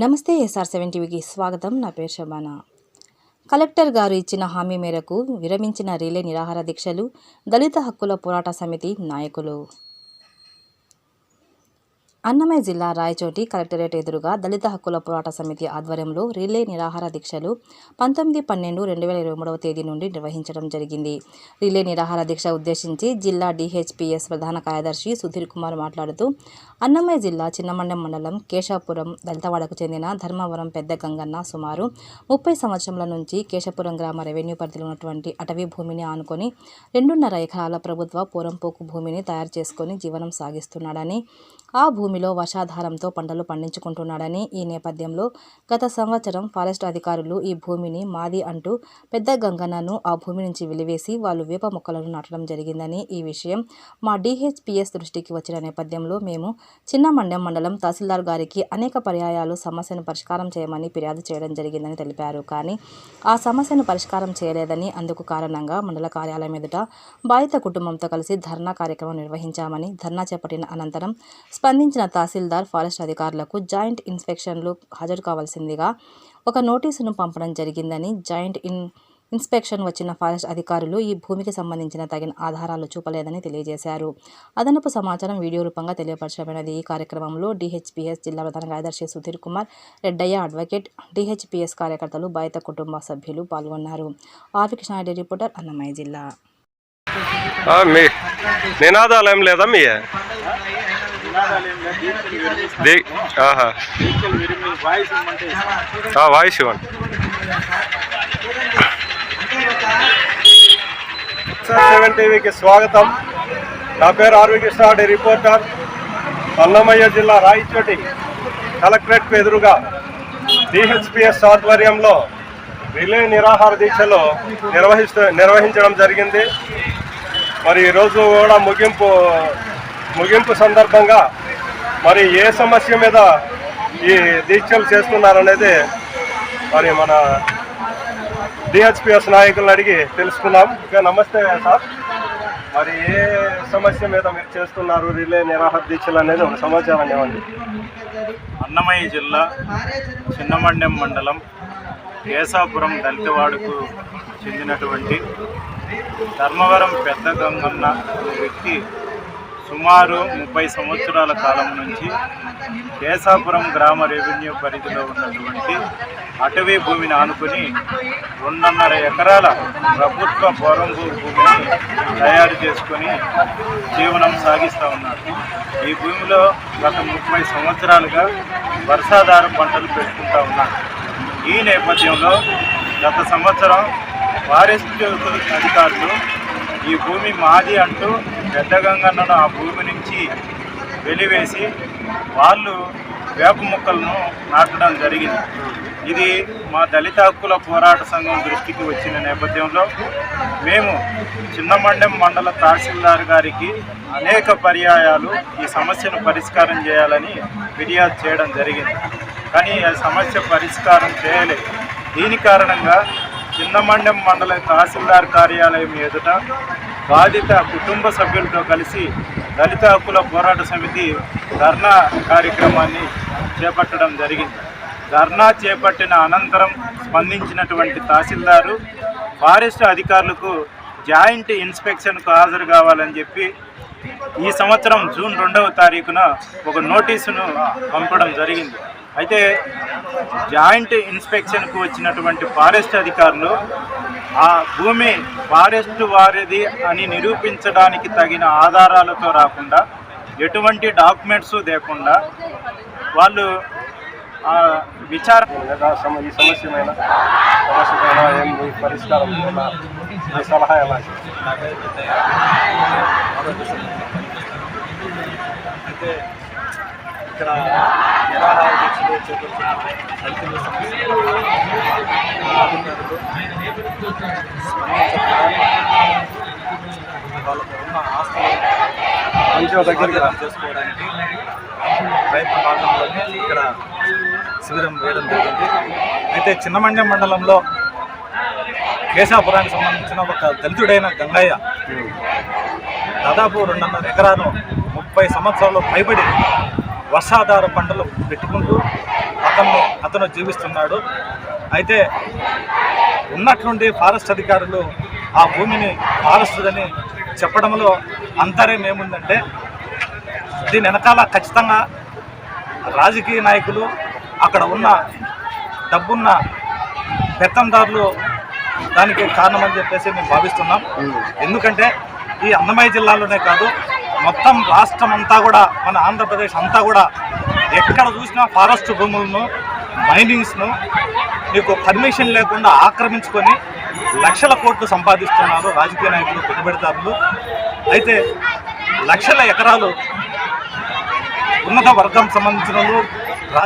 నమస్తే SR seven టీవీకి స్వాగతం. నా పేరు శబానా కలెక్టర్ గారు ఇచ్చిన హామీ మేరకు విరమించిన రిలే నిరాహార దీక్షలు దళిత హక్కుల పోరాట సమితి నాయకులు అన్నమయ్య జిల్లా రాయచోటి కలెక్టరేట్ ఎదురుగా దళిత హక్కుల పోరాట సమితి ఆధ్వర్యంలో రిలే నిరాహార దీక్షలు పంతొమ్మిది పన్నెండు రెండు వేల ఇరవై మూడవ తేదీ నుండి నిర్వహించడం జరిగింది. రిలే నిరాహార దీక్ష ఉద్దేశించి జిల్లా డిహెచ్పిఎస్ ప్రధాన కార్యదర్శి సుధీర్ కుమార్ మాట్లాడుతూ అన్నమయ్య జిల్లా చిన్నమండెం మండలం కేశాపురం దళితవాడకు చెందిన ధర్మవరం పెద్ద గంగన్న సుమారు ముప్పై సంవత్సరాల నుంచి కేశపురం గ్రామ రెవెన్యూ పరిధిలో ఉన్నటువంటి అటవీ భూమిని ఆనుకొని రెండున్నర ఎకరాల ప్రభుత్వ పూరంపోకు భూమిని తయారు చేసుకొని జీవనం సాగిస్తున్నాడని ఆ భూమిలో వర్షాధారంతో పంటలు పండించుకుంటున్నాడని ఈ నేపథ్యంలో గత సంవత్సరం ఫారెస్ట్ అధికారులు ఈ భూమిని మాది అంటూ పెద్ద గంగన్నను ఆ భూమి నుంచి వెలివేసి వాళ్ళు వేప మొక్కలను నాటడం జరిగిందని ఈ విషయం మా డిహెచ్పిఎస్ దృష్టికి వచ్చిన నేపథ్యంలో మేము చిన్న మండ్యం మండలం తహసీల్దార్ గారికి అనేక పర్యాయాలు సమస్యను పరిష్కారం చేయమని ఫిర్యాదు చేయడం జరిగిందని తెలిపారు. కానీ ఆ సమస్యను పరిష్కారం చేయలేదని అందుకు కారణంగా మండల కార్యాలయం ఎదుట బాధిత కుటుంబంతో కలిసి ధర్నా కార్యక్రమం నిర్వహించామని ధర్నా చేపట్టిన అనంతరం స్పందించిన తహసీల్దార్ ఫారెస్ట్ అధికారులకు జాయింట్ ఇన్స్పెక్షన్లు హాజరు కావాల్సిందిగా ఒక నోటీసును పంపడం జరిగిందని జాయింట్ ఇన్ ఇన్స్పెక్షన్ వచ్చిన ఫారెస్ట్ అధికారులు ఈ భూమికి సంబంధించిన తగిన ఆధారాలు చూపలేదని తెలియజేశారు. అదనపు సమాచారం వీడియో రూపంగా తెలియపరచబడినది. ఈ కార్యక్రమంలో డిహెచ్పిఎస్ జిల్లా ప్రధాన కార్యదర్శి సుధీర్ కుమార్ రెడ్డయ్య అడ్వకేట్ డిహెచ్పిఎస్ కార్యకర్తలు బాధిత కుటుంబ సభ్యులు పాల్గొన్నారు. ఆర్ కృష్ణారెడ్డి రిపోర్టర్ అన్నమయ్య జిల్లా. నినాదాలయం లేదా మీ? వాయిస్ ఇవ్వండి. సెవెన్ టీవీకి స్వాగతం. నా పేరు ఆర్వి కృష్ణారెడ్డి రిపోర్టర్. అన్నమయ్య జిల్లా రాయచోటి కలెక్టరేట్ ఎదురుగా డిహెచ్పిఎస్ ఆధ్వర్యంలో రిలే నిరాహార దీక్షలు నిర్వహిస్తూ నిర్వహించడం జరిగింది. మరి ఈరోజు కూడా ముగింపు ముగింపు సందర్భంగా మరి ఏ సమస్య మీద ఈ దీక్షలు చేస్తున్నారనేది మరి మన డిహెచ్పిఎస్ నాయకులను అడిగి తెలుసుకున్నాం ఇక నమస్తే సార్. మరి ఏ సమస్య మీద మీరు చేస్తున్నారు? రిలే నిరాహార దీక్షలు అనేది ఒక సమాచారం ఇవ్వండి. అన్నమయ్య జిల్లా చిన్నమండెం మండలం కేశాపురం దళితవాడకు చెందినటువంటి ధర్మవరం పెద్ద గంగన్న వ్యక్తి సుమారు ముప్పై సంవత్సరాల కాలం నుంచి కేశాపురం గ్రామ రెవెన్యూ పరిధిలో ఉన్నటువంటి అటవీ భూమిని ఆనుకుని రెండున్నర ఎకరాల ప్రభుత్వ పొరంభూ భూమిని తయారు చేసుకొని జీవనం సాగిస్తూ ఉన్నారు. ఈ భూమిలో గత ముప్పై సంవత్సరాలుగా వర్షాధార పంటలు పెట్టుకుంటూ ఉన్నారు. ఈ నేపథ్యంలో గత సంవత్సరం ఫారెస్ట్ అధికారులు ఈ భూమి మాది అంటూ పెద్దగంగన్నను ఆ భూమి నుంచి వెలివేసి వాళ్ళు వేప మొక్కలను నాటడం జరిగింది. ఇది మా దళిత హక్కుల పోరాట సంఘం దృష్టికి వచ్చిన నేపథ్యంలో మేము చిన్నమండెం మండల తహసీల్దార్ గారికి అనేక పర్యాయాలు ఈ సమస్యను పరిష్కారం చేయాలని ఫిర్యాదు చేయడం జరిగింది. కానీ ఆ సమస్య పరిష్కారం చేయలేదు. దీని కారణంగా చిన్నమండెం మండల తహసీల్దార్ కార్యాలయం ఎదుట బాధిత కుటుంబ సభ్యులతో కలిసి దళిత హక్కుల పోరాట సమితి ధర్నా కార్యక్రమాన్ని చేపట్టడం జరిగింది. ధర్నా చేపట్టిన అనంతరం స్పందించినటువంటి తహసీల్దారు ఫారెస్ట్ అధికారులకు జాయింట్ ఇన్స్పెక్షన్కు హాజరు కావాలని చెప్పి ఈ సంవత్సరం జూన్ రెండవ తారీఖున ఒక నోటీసును పంపడం జరిగింది. అయితే జాయింట్ ఇన్స్పెక్షన్కు వచ్చినటువంటి ఫారెస్ట్ అధికారులు ఆ భూమి ఫారెస్ట్ వారిది అని నిరూపించడానికి తగిన ఆధారాలతో రాకుండా ఎటువంటి డాక్యుమెంట్స్ లేకుండా వాళ్ళు ఆ, విచార లేదా సమ- ఈ సమస్య మీద సమస్య పైన ఏం మీ పరిష్కారం ఎలా? మీ సలహా ఎలా అయితే ఇక్కడ నిరాహార దీక్షలు వాళ్ళకు ఉన్న ఆస్తులు చేసుకోవడానికి రైతు ఇక్కడ శిబిరం వేయడం జరిగింది అయితే చిన్నమండ్యం మండలంలో కేశాపురానికి సంబంధించిన ఒక దళితుడైన గంగయ్య దాదాపు రెండున్నర ఎకరాలు ముప్పై సంవత్సరాలు పైబడి వర్షాధార పంటలు పెట్టుకుంటూ జీవితం అతను జీవిస్తున్నాడు. అయితే ఉన్నట్లుండి ఫారెస్ట్ అధికారులు ఆ భూమిని ఫారెస్ట్దని చెప్పడంలో అంతరం ఏముందంటే దీని వెనకాల ఖచ్చితంగా రాజకీయ నాయకులు అక్కడ ఉన్న డబ్బున్న పెత్తందారులు దానికి కారణమని చెప్పేసి మేము భావిస్తున్నాం. ఎందుకంటే ఈ అన్నమయ్య జిల్లాలోనే కాదు మొత్తం రాష్ట్రం అంతా కూడా మన ఆంధ్రప్రదేశ్ అంతా కూడా ఎక్కడ చూసినా ఫారెస్ట్ భూములను మైనింగ్స్ను మీకు పర్మిషన్ లేకుండా ఆక్రమించుకొని లక్షల కోట్లు సంపాదిస్తున్నారు రాజకీయ నాయకులు పెట్టుబడిదారులు. అయితే లక్షల ఎకరాలు ఉన్నత వర్గం సంబంధించిన